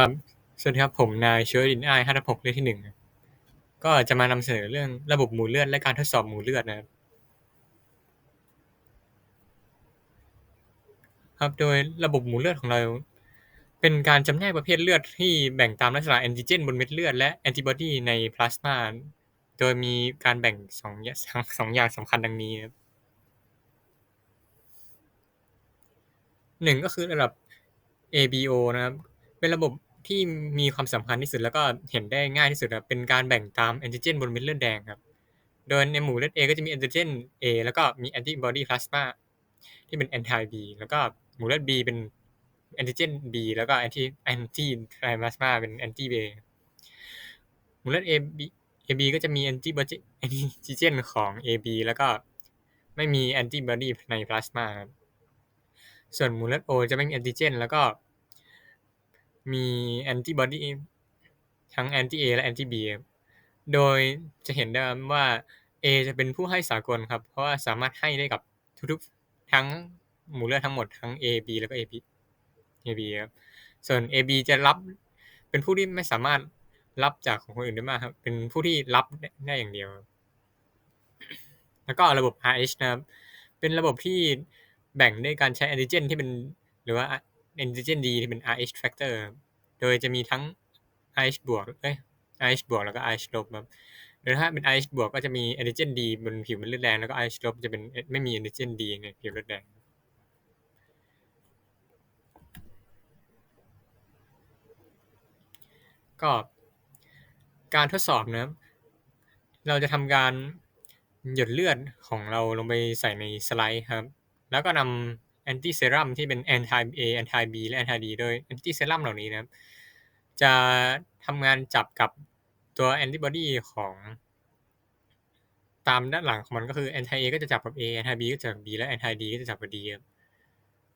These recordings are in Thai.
ครับสวัสดีครับ ผมนายเชวลินอ้ายห้าทับหกเลขที่หนึ่งก็จะมานำเสนอเรื่องระบบหมู่เลือดและการทดสอบหมู่เลือดนะครับ ครับโดยระบบหมู่เลือดของเรา เป็นการจำแนกประเภทเลือดที่แบ่งตามลักษณะแอนติเจนบนเม็ดเลือดและแอนติบอดีในพลาสมาโดยมีการแบ่งสองอย่างสองอย่างสำคัญดังนี้ครับหนึ่งก็คือระดับ ABO นะครับ เป็นระบบ ที่มีความสำคัญที่สุดแล้วก็เห็นได้ง่ายที่สุดครับเป็นการแบ่งตามแอนติเจนบนเม็ดเลือดแดงครับ โดยในหมู่เลือด A ก็จะมีแอนติเจน A แล้วก็มีแอนติบอดีพลาสมาที่เป็น anti B แล้วก็หมู่เลือด B เป็นแอนติเจน B แล้วก็แอนติแอนติไทพลาสมาเป็นแอนติ B หมู่เลือด AB AB ก็จะมีแอนติบอดีแอนติเจนของ AB แล้วก็ไม่มีแอนติบอดีในพลาสมาครับส่วนหมู่เลือด O จะไม่มีแอนติเจน แล้วก็ มีแอนติบอดีทั้งแอนติ A และแอนติ B ครับโดยจะเห็นได้ว่า A จะเป็นผู้ให้สากลครับ เพราะว่าสามารถให้ได้กับทุกๆทั้งหมู่เลือดทั้งหมดทั้ง AB แล้วก็ AB AB ครับส่วน AB จะรับเป็นผู้ที่ไม่สามารถรับจากของคนอื่นได้มากครับ เป็นผู้ที่รับได้อย่างเดียว แล้วก็ระบบ RH นะครับ เป็นระบบที่แบ่งด้วยการใช้แอนติเจนที่เป็นหรือว่า แอนติเจน D ที่เป็น RH factor โดยจะมีทั้ง RH บวกเอ้ย RH บวกแล้วก็ RH ลบครับโดยถ้าเป็น RH บวกก็จะมีแอนติเจน D บนผิวเม็ดเลือดแดงแล้วก็ RH ลบจะเป็นไม่มีแอนติเจน D ในผิวเลือดแดงก็การทดสอบนะครับ เราจะทำการหยดเลือดของเราลงไปใส่ในสไลด์ครับ แล้วก็นำ แอนติเซรัมที่เป็น anti A anti B และ anti D โดยแอนติเซรัมเหล่านี้นะครับจะทำงานจับกับตัวแอนติบอดีของตามด้านหลังของมันก็คือ anti A ก็จะจับกับ A anti B ก็จะจับกับ B และ anti D ก็จะจับกับ D ครับ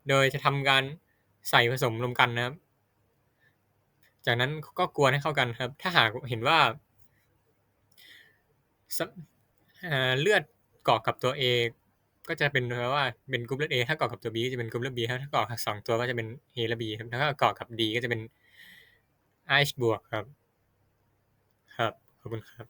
โดยจะทำการใส่ผสมรวมกันนะครับ จากนั้นก็กวนให้เข้ากันครับ ถ้าหากเห็นว่าเลือดเกาะกับตัว A ก็จะเป็นว่าเป็นกรุ๊ปเลือด A ถ้าเกาะกับตัว B ก็จะเป็นกรุ๊ปเลือด B ถ้าเกาะกับสองตัวก็จะเป็น A และ B ครับถ้าเกาะกับ D ก็จะเป็น RH บวกครับ ครับ ขอบคุณครับ